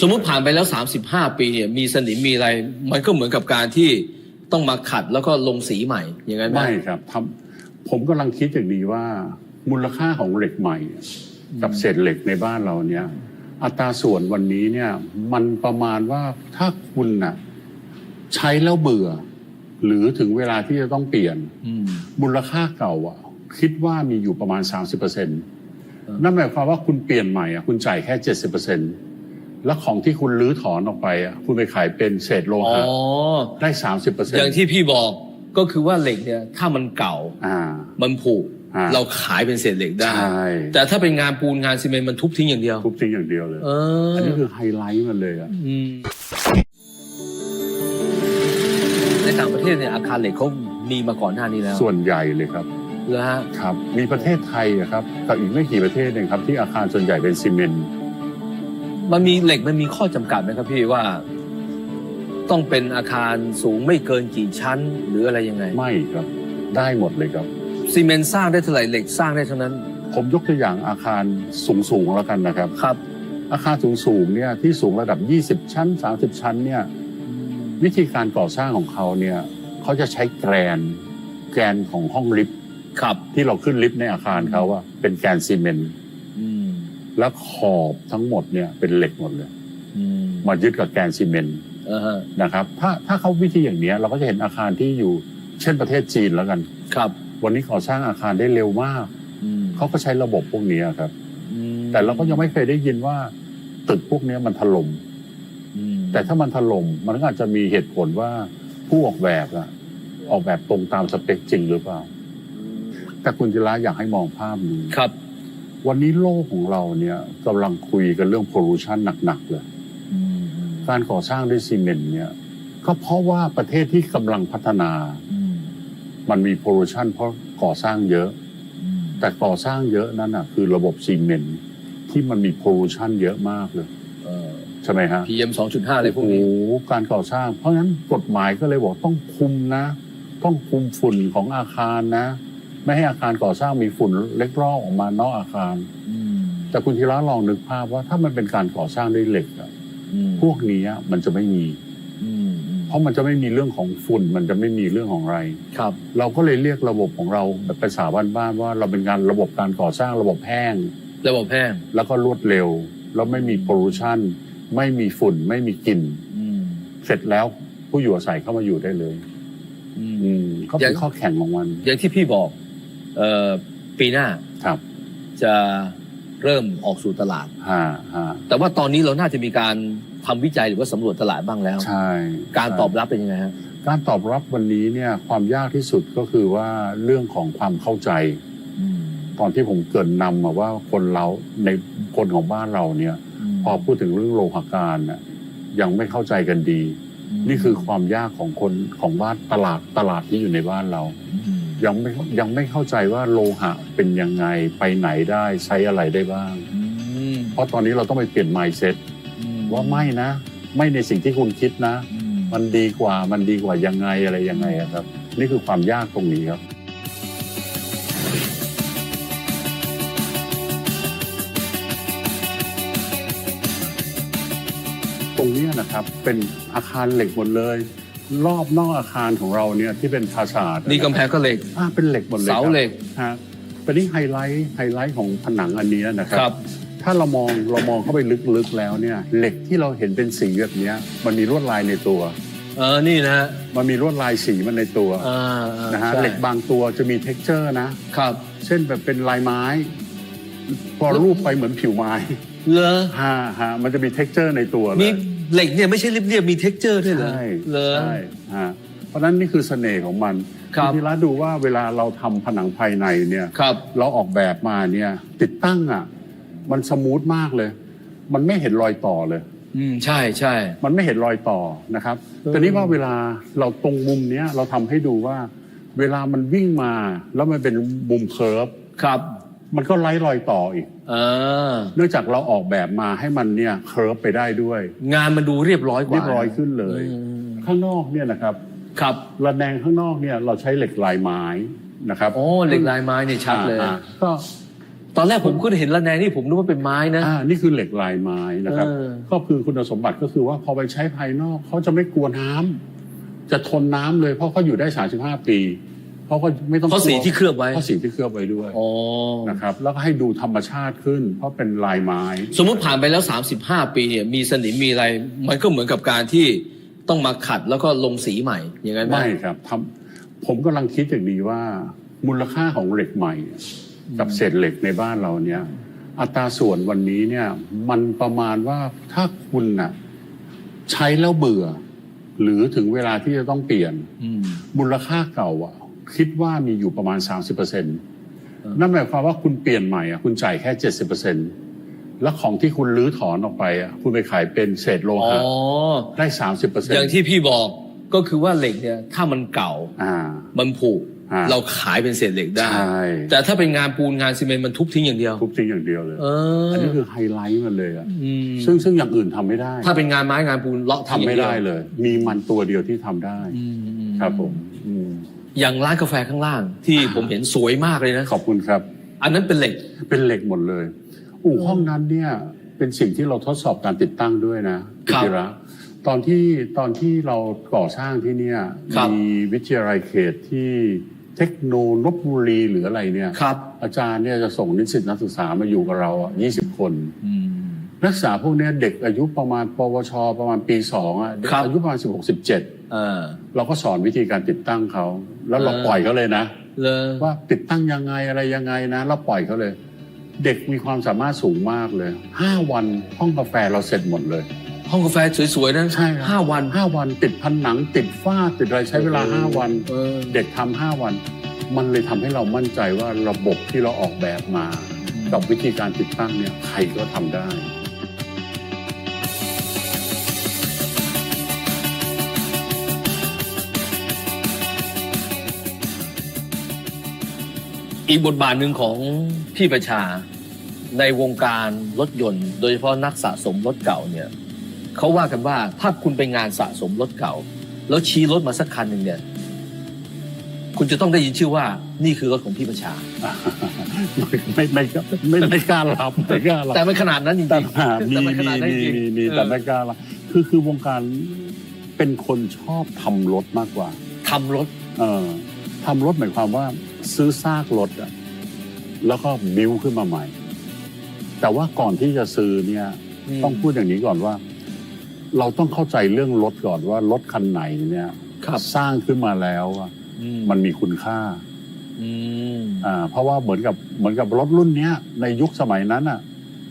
สมมุติผ่านไปแล้ว 35 ปีเนี่ยมีสนิมมีอะไร มันก็เหมือนกับการที่ต้องมาขัดแล้วก็ลงสีใหม่อย่างนั้นไหมไม่ครับทำผมกำลังคิดอย่างนี้ว่ามูลค่าของเหล็กใหม่ กับเศษเหล็กในบ้านเราเนี่ย อัตราส่วนวันนี้เนี่ย มันประมาณว่าถ้าคุณน่ะใช้แล้วเบื่อ หรือถึงเวลาที่จะต้องเปลี่ยนอืมมูลค่าเก่าอะ คิดว่ามีอยู่ประมาณ 30%นั่นหมายความว่าคุณเปลี่ยนใหม่อะคุณจ่ายแค่ 70% แล้วของที่คุณรื้อถอนออกไปอะคุณไปขายเป็นเศษโลอ๋อ หะได้30%อย่างที่พี่บอกก็คือว่าเหล็กเนี่ยถ้ามันเก่าอ่า มันผุอ่า เราขายเป็นเศษเหล็กได้ ใช่แต่ถ้าเป็นงานปูนงานซีเมนต์มันทุบทิ้งอย่างเดียว ทุบทิ้งอย่างเดียวเลย เอออันนี้คือไฮไลท์มันเลยอะมในต่างประเทศเนี่ยอาคารเหล็กเขามีมาก่อนหน้านี้แล้วส่วนใหญ่เลยครับเหรอฮะ ครับ มีประเทศไทยอะครับกับอีกไม่กี่ประเทศเองครับที่อาคารส่วนใหญ่เป็นซีเมนต์ มันมีเหล็กมันมีข้อจำกัดไหมครับพี่ว่า ต้องเป็นอาคารสูงไม่เกินกี่ชั้น หรืออะไรยังไงไม่ครับ ได้หมดเลยครับ ซีเมนต์สร้างได้เท่าไหร่เหล็กสร้างได้เท่านั้นผมยกตัวอย่างอาคารสูงสูงๆแล้วกันนะครับ ครับ อาคารสูงสูงๆเนี่ยที่สูงระดับ 20 ชั้น 30 ชั้นเนี่ยวิธีการก่อสร้างของเขาเนี่ยเขาจะใช้แกรนแกรนของห้องลิฟต์ครับ ที่เราขึ้นลิฟต์ในอาคารเขาอะเป็นแกรนซีเมนต์อืม แล้วขอบทั้งหมดเนี่ยเป็นเหล็กหมดเลยอืมมายึดกับแกรนซีเมนต์อ่าฮะนะครับ ถ้าถ้าเขาวิธีอย่างเนี้ยเราก็จะเห็นอาคารที่อยู่ เช่นประเทศจีนแล้วกัน ครับ วันนี้ก่อสร้างอาคารได้เร็วมากอืมเขาก็ใช้ระบบพวกนี้ครับอืมแต่เราก็ยังไม่เคยได้ยินว่า ตึกพวกนี้มันถล่มอืมแต่ถ้ามันถล่มมันก็อาจจะมีเหตุผลว่าผู้ออกแบบอะออกแบบตรงตามสเปคจริงหรือเปล่า แต่คุณจิระอยากให้มองภาพนี้ครับ วันนี้โลกของเราเนี่ยกำลังคุยกันเรื่องพ o ลูชันหนักๆเลยอืมอืมการก่อสร้างด้วยซีเมนต์เนี่ยก็เพราะว่าประเทศที่กำลังพัฒนาอืมมันมีโ o ลูชันเพราะก่อสร้างเยอะอืมแต่ก่อสร้างเยอะนั่นอะ คือระบบซีเมนต์ที่มันมีโ o ลูชันเยอะมากเลยเออใช่ไหมฮะ PM 2.5อะไรพวกนี้โอ้โหการก่อสร้าง เพราะงั้นกฎหมายก็เลยบอกต้องคุมนะ ต้องคุมฝุ่นของอาคารนะ ไม่ให้อาคารก่อสร้างมีฝุ่นเล็กลอกออกมานอกอาคารอืมแต่คุณธีระลองนึกภาพว่าถ้ามันเป็นการก่อสร้างด้วยเหล็กอะอืมพวกนี้อะมันจะไม่มีอืมอืมเพราะมันจะไม่มีเรื่องของฝุ่น มันจะไม่มีเรื่องของอะไรครับ เราก็เลยเรียกระบบของเราแบบภาษาบ้านๆว่าเราเป็นการระบบการก่อสร้างระบบแห้ง ระบบแห้ง แล้วก็รวดเร็ว แล้วไม่มีโ o ลูชันไม่มีฝุ่น ไม่มีกลิ่นอืมเสร็จแล้วผู้อยู่อาศัยเข้ามาอยู่ได้เลย อืมอืมก็อเป็ย่านงข้อแข่งของมัน อย่างที่พี่บอกเอ่อ ปีหน้าครับ จะเริ่มออกสู่ตลาด ฮะฮะแต่ว่าตอนนี้เราน่าจะมีการทำวิจัยหรือว่าสำรวจตลาดบ้างแล้ว ใช่การตอบใช่รับเป็นยังไงฮะ การตอบรับวันนี้เนี่ยความยากที่สุดก็คือว่าเรื่องของความเข้าใจอืมตอนที่ผมเกรินนำมาว่าคนเราในคนของบ้านเราเนี่ย พอพูดถึงเรื่องโลหะการน่ะยังไม่เข้าใจกันดีมนี่คือความยากของคนของบ้านตลาดตลาดที่อยู่ในบ้านเรา อืม ยังไม่ยังไม่เข้าใจว่าโลหะเป็นยังไงไปไหนได้ใช้อะไรได้บ้างอืมเพราะตอนนี้เราต้องไปเปลี่ยน mindset อืว่าไม่นะ ไม่ในสิ่งที่คุณคิดนะอืมมันดีกว่ามันดีกว่ายังไงอะไรยังไงอะครับ นี่คือความยากตรงนี้ครับตรงเนี้ยนะครับเป็นอาคารเหล็กหมดเลย รอบนอกอาคารของเราเนี่ยที่เป็นฟาสาดนี่กำแพงก็เหล็ก อ่าเป็นเหล็กหมดเลยเสาครับเหล็ก ฮะแต่นี่ไฮไลท์ไฮไลท์ของผนังอันเนี้ยนะครัครับถ้าเรามองเรามองเข้าไปลึกๆแล้วเนี่ยเหล็กที่เราเห็นเป็นสีแบบเนี้ยมันมีลวดลายในตัว เออ นี่นะฮะมันมีลวดลายสีมันในตัวอ่าอ่านะฮะใช่เหล็กบางตัวจะมี t e x t อร์นะ ครับ เช่นแบบเป็นลายไม้ พอรูปไปเหมือนผิวไม้ เหรอ ฮะฮะมันจะมี t e x t อร์ในตัวเลมีย เหล็กเนี่ยไม่ใช่เรียบๆมีเท็กเจอร์ด้วยเหรอใช่เหรอ ใช่ฮะเพราะฉะนั้นนี่คือเสน่ห์ของมันครับทีละดูว่าเวลาเราทำผนังภายในเนี่ย ครับ เราออกแบบมาเนี่ย ติดตั้งอะ มันสมูทมากเลย มันไม่เห็นรอยต่อเลย อืมใช่ใช่ มันไม่เห็นรอยต่อนะครับเออแต่นี้ว่าเวลาเราตรงมุมเนี้ยเราทำให้ดูว่า เวลามันวิ่งมาแล้วมันเป็นมุมเคิร์ฟ ครับ มันก็ไร้รอยต่ออีกอ่าเนื่องจากเราออกแบบมาให้มันเนี่ยเคิร์ฟไปได้ด้วย งานมันดูเรียบร้อยกว่าเรียบร้อยขึ้นเลยอืมข้างนอกเนี่ยนะครับ ครับระแนงข้างนอกเนี่ยเราใช้เหล็กลายไม้นะครับโอ้เหล็กลายไม้เนี่ยชัดเลยอ่าก็ ตอนแรกผมก็เห็นระแนงนี่ผมนึกว่าเป็นไม้นะอ่านี่คือเหล็กลายไม้นะครับ เออ ก็คือคุณสมบัติก็คือว่าพอไปใช้ภายนอกเขาจะไม่กลัวน้ำจะทนน้ำเลยเพราะเขาอยู่ได้ 35 ปี เขาก็ไม่ต้องเพราะสีที่เคลือบไว้ เพราะสีที่เคลือบไว้ด้วยอ๋อนะครับแล้วก็ให้ดูธรรมชาติขึ้น เพราะเป็นลายไม้ สมมุติผ่านไปแล้ว 35 ปีเนี่ยมีสนิมมีอะไร มันก็เหมือนกับการที่ต้องมาขัดแล้วก็ลงสีใหม่อย่างนั้นไหมไม่ครับทำผมกำลังคิดอย่างนี้ว่า มูลค่าของเหล็กใหม่ กับเศษเหล็กในบ้านเราเนี่ย อัตราส่วนวันนี้เนี่ย มันประมาณว่าถ้าคุณน่ะใช้แล้วเบื่อ หรือถึงเวลาที่จะต้องเปลี่ยนอืมมูลค่าเก่าอะ คิดว่ามีอยู่ประมาณ 30%นั่นหมายความว่าคุณเปลี่ยนใหม่อะคุณจ่ายแค่ 70%แล้วของที่คุณรื้อถอนออกไปอะคุณไปขายเป็นเศษโลอ๋อหะได้ 30%อย่างที่พี่บอกก็คือว่าเหล็กเนี่ยถ้ามันเก่าอ่ามันผุอ่าเราขายเป็นเศษเหล็กได้ใช่แต่ถ้าเป็นงานปูนงานซีเมนต์มันทุบทิ้งอย่างเดียว ทุบทิ้งอย่างเดียวเลยเอออัอันนี้คือไฮไลท์มันเลยอะมซึ่งซึ่งอย่างอื่นทำไม่ได้ ถ้าเป็นงานไม้งานปูนเลาะทำไม่ได้ทิ้งอย่างวเลย มีมันตัวเดียวที่ทำได้อืมอืมครับผม อืมอย่างร้านกาแฟข้างล่าง ที่ผมเห็นสวยมากเลยนะขอบคุณครับ อันนั้นเป็นเหล็กเป็นเหล็กหมดเลย อู่ห้องนั้นเนี่ยเป็นสิ่งที่เราทดสอบการติดตั้งด้วยนะครับพิระตอนที่ตอนที่เราก่อสร้างที่เนี่ยครับมีวิทยาลัยเขตที่เทคโนลบบุรีหรืออะไรเนี่ยครับอาจารย์เนี่ยจะส่งนิสิตนักศึกษามาอยู่กับเราอะ20คนอืมนักศึกษาพวกเนี้ยเด็กอายุประมาณปวช ประมาณปีสองอะเด็กครับอายุประมาณ16 17เออ เราก็สอนวิธีการติดตั้งเขา แล้วเราเออปล่อยเขาเลยนะเลยว่าติดตั้งยังไงอะไรยังไงนะเราปล่อยเขาเลย เด็กมีความสามารถสูงมากเลยห้าวันห้องกาแฟเราเสร็จหมดเลย ห้องกาแฟสวยๆนะใช่ครับห้าวันห้าวัน ติดผนังติดฝ้าติดอะไรใช้เวลาห้าวันเออเด็กทำห้าวัน มันเลยทำให้เรามั่นใจว่าระบบที่เราออกแบบมา กับวิธีการติดตั้งเนี่ยใครก็ทำได้ อีกบทบาทหนึ่งของพี่ประชาในวงการรถยนต์ โดยเฉพาะนักสะสมรถเก่าเนี่ยเขาว่ากันว่าถ้าคุณไปงานสะสมรถเก่า แล้วชี้รถมาสักคันหนึ่งเนี่ย คุณจะต้องได้ยินชื่อว่านี่คือรถของพี่ประชา ไม่ไม่ไม่ไม่ไม่กล้ารับไม่กล้ารับแต่มันขนาดนั้นจริงแต่ๆมีแต่มันขมีนาดนั้นมีจริงมีมีเออแต่ไม่กล้ารับคือคือวงการเป็นคนชอบทำรถมากกว่าทำรถ เออทำรถหมายความว่า ซื้อซากรถอะแล้วก็บิวขึ้นมาใหม่ แต่ว่าก่อนที่จะซื้อเนี่ยมต้องพูดอย่างนี้ก่อนว่า เราต้องเข้าใจเรื่องรถก่อนว่ารถคันไหนเนี่ยครับสร้างขึ้นมาแล้วอะอืมมันมีคุณค่าอืมอ่า เพราะว่าเหมือนกับเหมือนกับรถรุ่นเนี้ย ในยุคสมัยนั้นอะ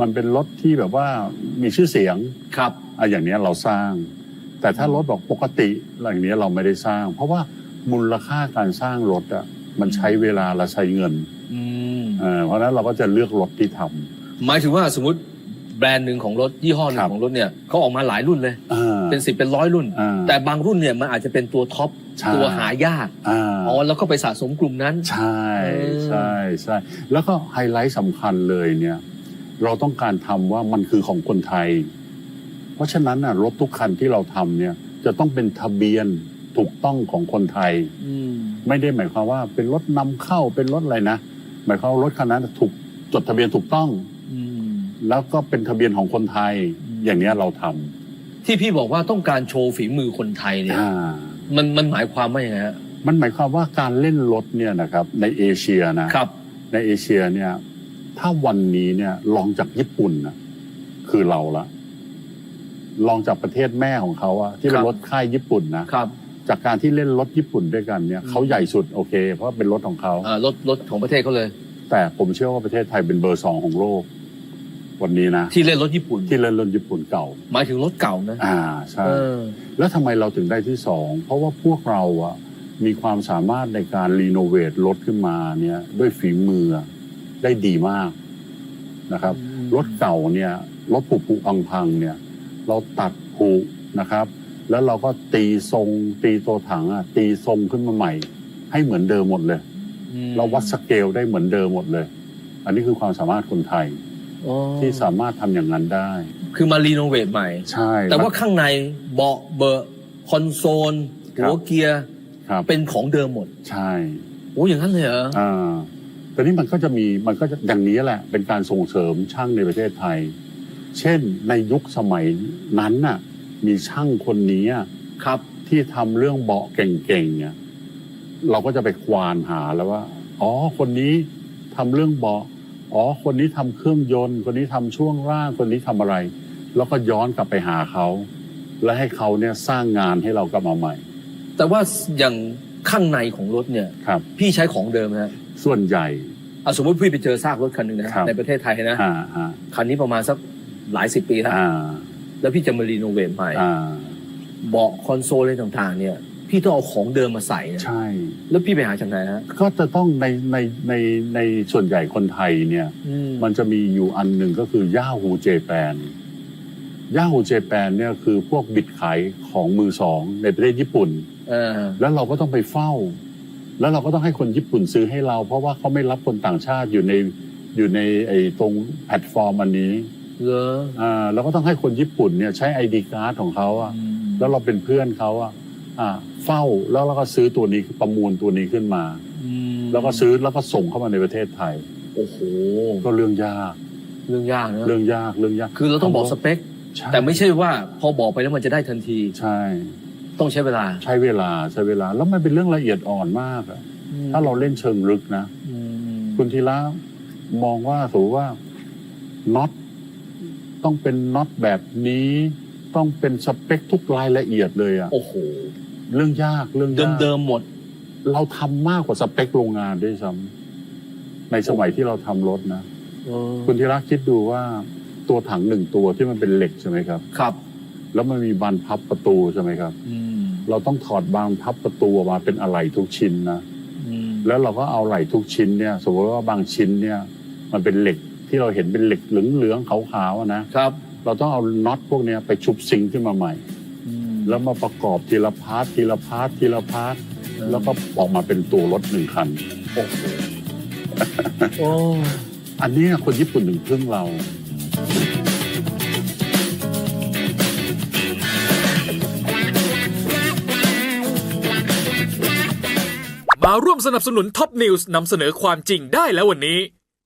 มันเป็นรถที่แบบว่ามีชื่อเสียงครับอะอย่างเนี้ยเราสร้าง แต่ถ้ารถบอกปกติอะไรอย่างเนี้ยเราไม่ได้สร้าง เพราะว่ามูลค่าการสร้างรถอะ มันใช้เวลาและใช้เงินอืมเออเพราะฉะนั้นเราก็จะเลือกรถที่ทำหมายถึงว่าสมมติแบรนด์หนึ่งของรถยี่ห้อหนึ่ครังบของรถเนี่ยเขาออกมาหลายรุ่นเลยอ่าเป็นสิบเป็นร้อยรุ่นอ่าแต่บางรุ่นเนี่ยมันอาจจะเป็นตัวท็อปใช่ตัวหายากอ่าอ๋อแล้วก็ไปสะสมกลุ่มนั้น ใช่เออใช่ใช่แล้วก็ไฮไลท์สำคัญเลยเนี่ย เราต้องการทำว่ามันคือของคนไทย เพราะฉะนั้นน่ะรถทุกคันที่เราทำเนี่ยจะต้องเป็นทะเบียน ถูกต้องของคนไทยอืมไม่ได้หมายความว่าเป็นรถนำเข้าเป็นรถอะไรนะ หมายความว่ารถคันนั้นถูกจดทะเบียนถูกต้องอืมแล้วก็เป็นทะเบียนของคนไทยอืมอย่างเนี้ยเราทที่พี่บอกว่าต้องการโชว์ฝีมือคนไทยำเนี่ยอ่ามันมันหมายความว่าอย่างไงฮะมันหมายความว่าการเล่นรถเนี่ยนะครับ ในเอเชียนะครับ ในเอเชียเนี่ย ถ้าวันนี้เนี่ยลองจากญี่ปุ่นนะคือเราละลองจากประเทศแม่ของเขาอะที่เป็ครันบรถค่ายญี่ปุ่นนะครับ จากการที่เล่นรถญี่ปุ่นด้วยกันเนี่ยอืมเขาใหญ่สุดโอเค เพราะว่าเป็นรถของเขาอ่ารถรถของประเทศเขาเลย แต่ผมเชื่อว่าประเทศไทยเป็นเบอร์สองของโลก วันนี้นะที่เล่นรถญี่ปุ่นที่เล่นรถญี่ปุ่นเก่า หมายถึงรถเก่านะอ่าใช่เออแล้วทำไมเราถึงได้ที่สองเพราะว่าพวกเราอะมีความสามารถในการรีโนเวทรถขึ้นมาเนี่ยด้วยฝีมือได้ดีมากนะครับอืมรถเก่าเนี่ยรถผุผุพังพังๆเนี่ย เราตัดผุนะครับ แล้วเราก็ตีทรง ตีตัวถังอะตีทรงขึ้นมาใหม่ ให้เหมือนเดิมหมดเลยอืมเราวัดสเกลได้เหมือนเดิมหมดเลย อันนี้คือความสามารถคนไทยอ๋อที่สามารถทำอย่างนั้นได้ คือมารีโนเวทใหม่ ใช่ แต่ว่าข้างในเบาะเบอร์คอนโซลครับหัวเกียร์ครับเป็นของเดิมหมด ใช่โอ้อย่างนั้นเลยเหรออ่าตอนนี้มันก็จะมีมันก็จะอย่างนี้แหละ เป็นการส่งเสริมช่างในประเทศไทย เช่นในยุคสมัยนั้นน่ะ มีช่างคนนี้อะครับ ที่ทำเรื่องเบาะเก่งๆเนี่ยเราก็จะไปควานหาแล้วว่า อ๋อ คนนี้ทำเรื่องเบาะอ๋อ คนนี้ทำเครื่องยนต์ คนนี้ทำช่วงล่าง คนนี้ทำอะไร แล้วก็ย้อนกลับไปหาเขา และให้เขาเนี่ยสร้างงานให้เรากลับมาใหม่ แต่ว่าอย่างข้างในของรถเนี่ย ครับ พี่ใช้ของเดิมนะฮะส่วนใหญ่ อะสมมติพี่ไปเจอซากรถคันหนึ่งนะครับ ในประเทศไทยนะ อ่าอ่าคันนี้ประมาณสักหลายสิบปีแล้ว อ่า แล้วพี่จะมารีโนเวทใหม่อ่าเบาะคอนโซลอะไรต่างๆ เนี่ย พี่ต้องเอาของเดิมมาใส่นะใช่ แล้วพี่ไปหาจากไหนฮะก็จะต้องในในในในส่วนใหญ่คนไทยเนี่ย อืมมันจะมีอยู่อันหนึ่งก็คือย่าฮูเจแปนย่าฮูเจแปนเนี่ยคือพวกบิดขายของมือสองในประเทศญี่ปุ่น เออแล้วเราก็ต้องไปเฝ้า แล้วเราก็ต้องให้คนญี่ปุ่นซื้อให้เรา เพราะว่าเขาไม่รับคนต่างชาติอยู่ในอยู่ในไอ้ตรงแพลตฟอร์มอันนี้ เหรออ่าเราก็ต้องให้คนญี่ปุ่นเนี่ยใช้ไอดีการ์ดของเขาอะอืมแล้วเราเป็นเพื่อนเขาอะอ่า เฝ้าแล้วเราก็ซื้อตัวนี้ประมูลตัวนี้ขึ้นมาอืมแล้วก็ซื้อแล้วก็ส่งเข้ามาในประเทศไทย โอ้โหก็เรื่องยากเรื่องยากนะเรื่องยากเรื่องยากคือเราต้องบอกสเปคใช่แต่ไม่ใช่ว่าพอบอกไปแล้วมันจะได้ทันทีใช่ ต้องใช้เวลาใช้เวลาใช้เวลา แล้วมันเป็นเรื่องละเอียดอ่อนมากอะถ้าเราเล่นเชิงลึกนะอืมคุณธีระมองว่าสมมติว่าน็อต ต้องเป็นน็อตแบบนี้ ต้องเป็นสเปคทุกรายละเอียดเลยอะโอ้โห เรื่องยากเรื่องเดิยามกเดิมๆหมด เราทำมากกว่าสเปคโรงงานด้วยซ้ำในสมัยที่เราทำรถนะเออคุณธีระคิดดูว่าตัวถังหนึ่งตัวที่มันเป็นเหล็กใช่ไหมครับ ครับ แล้วมันมีบานพับประตูใช่ไหมครับอืมเราต้องถอดบานพับประตูออกมาเป็นอะไหล่ทุกชิ้นนะอืมแล้วเราก็เอาไหล่ทุกชิ้นเนี่ย สมมติว่าบางชิ้นเนี่ย มันเป็นเหล็ก ที่เราเห็นเป็นเหล็กเหลืองๆขาวๆอะนะครับ เราต้องเอาน็อตพวกเนี้ยไปชุบซิงค์ขึ้นมาใหม่อืมแล้วมาประกอบทีละพาร์ททีละพาร์ททีละพาร์ทแล้วก็ออกมาเป็นตัวรถหนึ่งคันโอ้โหโอ้อันเนี้ยคนญี่ปุ่นถึงพึ่งเรา มาร่วมสนับสนุนท็อปนิวส์นำเสนอความจริงได้แล้ววันนี้เ